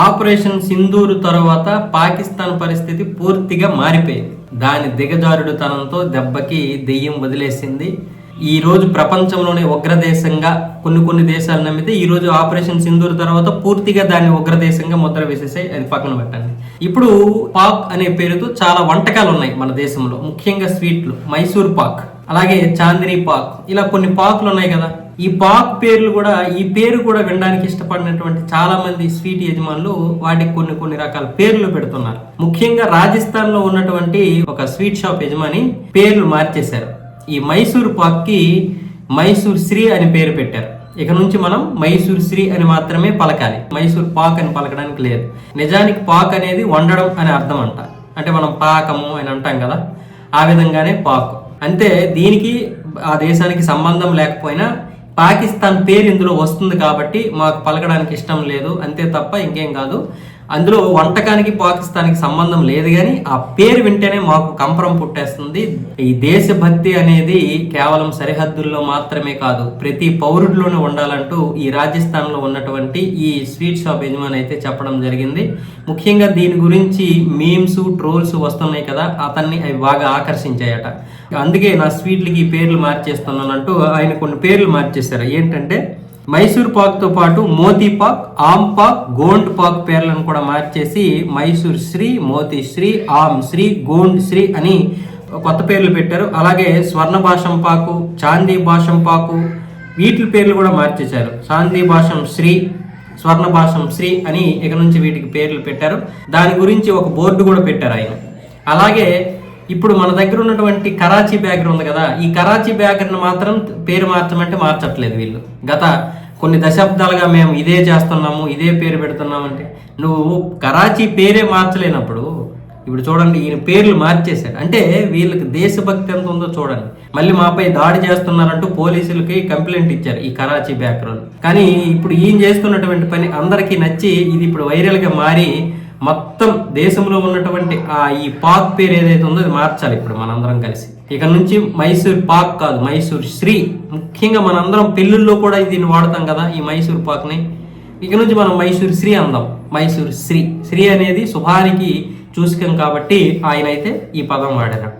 Operation Sindoor తర్వాత పాకిస్తాన్ పరిస్థితి పూర్తిగా మారిపోయింది. దాని దిగజారుడుతనంతో దెబ్బకి దెయ్యం వదిలేసింది. ఈ రోజు ప్రపంచంలోనే ఉగ్రదేశంగా కొన్ని కొన్ని దేశాలు నమ్మితే ఈ రోజు ఆపరేషన్ సింధూర్ తర్వాత పూర్తిగా దాన్ని ఉగ్రదేశంగా ముద్ర వేసేసాయి. అది పక్కన పెట్టండి. ఇప్పుడు పాక్ అనే పేరుతో చాలా వంటకాలు ఉన్నాయి మన దేశంలో. ముఖ్యంగా స్వీట్లు. మైసూర్ పాక్. అలాగే చాందినీ పాక్. ఇలా కొన్ని పాకులు ఉన్నాయి కదా. ఈ పాక్ పేర్లు కూడా ఈ పేరు కూడా వినడానికి ఇష్టపడినటువంటి చాలా మంది స్వీట్ యజమానులు వాటికి కొన్ని కొన్ని రకాల పేర్లు పెడుతున్నారు. ముఖ్యంగా రాజస్థాన్లో ఉన్నటువంటి ఒక స్వీట్ షాప్ యజమాని పేర్లు మార్చేశారు. ఈ మైసూర్ పాక్కి మైసూర్ శ్రీ అని పేరు పెట్టారు. ఇక నుంచి మనం మైసూర్ శ్రీ అని మాత్రమే పలకాలి. మైసూర్ పాక్ అని పలకడానికి లేదు. నిజానికి పాక్ అనేది వండడం అని అర్థం అంట. అంటే మనం పాకము అని అంటాం కదా ఆ విధంగానే పాక్. అంతే దీనికి ఆ దేశానికి సంబంధం లేకపోయినా పాకిస్తాన్ పేరు ఇందులో వస్తుంది కాబట్టి మాకు పలకడానికి ఇష్టం లేదు. అంతే తప్ప ఇంకేం కాదు. అందులో వంటకానికి పాకిస్తాన్కి సంబంధం లేదు కానీ ఆ పేరు వింటేనే మాకు కంపరం పుట్టేస్తుంది. ఈ దేశభక్తి అనేది కేవలం సరిహద్దుల్లో మాత్రమే కాదు ప్రతి పౌరుడిలోనే ఉండాలంటూ ఈ రాజస్థాన్లో ఉన్నటువంటి ఈ స్వీట్ షాప్ యజమాని అయితే చెప్పడం జరిగింది. ముఖ్యంగా దీని గురించి మీమ్స్ ట్రోల్స్ వస్తున్నాయి కదా అతన్ని అవి బాగా ఆకర్షించాయట. అందుకే నా స్వీట్లకి ఈ పేర్లు మార్చేస్తున్నానంటూ ఆయన కొన్ని పేర్లు మార్చేశారు. ఏంటంటే మైసూర్ పాక్తో పాటు మోతీ పాక్ ఆమ్ పాక్ గోండ్ పాక్ పేర్లను కూడా మార్చేసి మైసూర్ శ్రీ మోతీ శ్రీ ఆమ్ శ్రీ గోండ్ శ్రీ అని కొత్త పేర్లు పెట్టారు. అలాగే స్వర్ణ భాషం పాకు చాందీ భాషం పాకు వీటి పేర్లు కూడా మార్చేశారు. చాందీ భాషం శ్రీ స్వర్ణ భాషం శ్రీ అని ఇక నుంచి వీటికి పేర్లు పెట్టారు. దాని గురించి ఒక బోర్డు కూడా పెట్టారు ఆయన. అలాగే ఇప్పుడు మన దగ్గర ఉన్నటువంటి కరాచీ బ్యాగర్ ఉంది కదా ఈ కరాచీ బ్యాగర్ని మాత్రం పేరు మార్చమంటే మార్చట్లేదు వీళ్ళు. గత కొన్ని దశాబ్దాలుగా మేము ఇదే చేస్తున్నాము ఇదే పేరు పెడుతున్నామంటే నువ్వు కరాచీ పేరే మార్చలేనప్పుడు ఇప్పుడు చూడండి ఈయన పేర్లు మార్చేశాడు. అంటే వీళ్ళకి దేశభక్తి ఎంత ఉందో చూడండి. మళ్ళీ మాపై దాడి చేస్తున్నారంటూ పోలీసులకి కంప్లైంట్ ఇచ్చారు ఈ కరాచీ బ్యాక్గ్రౌండ్ కానీ ఇప్పుడు ఈయన చేస్తున్నటువంటి పని అందరికీ నచ్చి ఇది ఇప్పుడు వైరల్గా మారి మొత్తం దేశంలో ఉన్నటువంటి ఆ ఈ పాక్ పేరు ఏదైతే ఉందో అది మార్చాలి ఇప్పుడు మనందరం కలిసి. ఇక నుంచి మైసూర్ పాక్ కాదు మైసూర్ శ్రీ. ముఖ్యంగా మనందరం పెళ్ళిళ్ళలో కూడా దీన్ని వాడతాం కదా ఈ మైసూర్ పాక్ని. ఇక నుంచి మనం మైసూర్ శ్రీ అందాం. మైసూర్ శ్రీ. శ్రీ అనేది శుభానికి చూసుకం కాబట్టి ఆయన అయితే ఈ పదం వాడారట.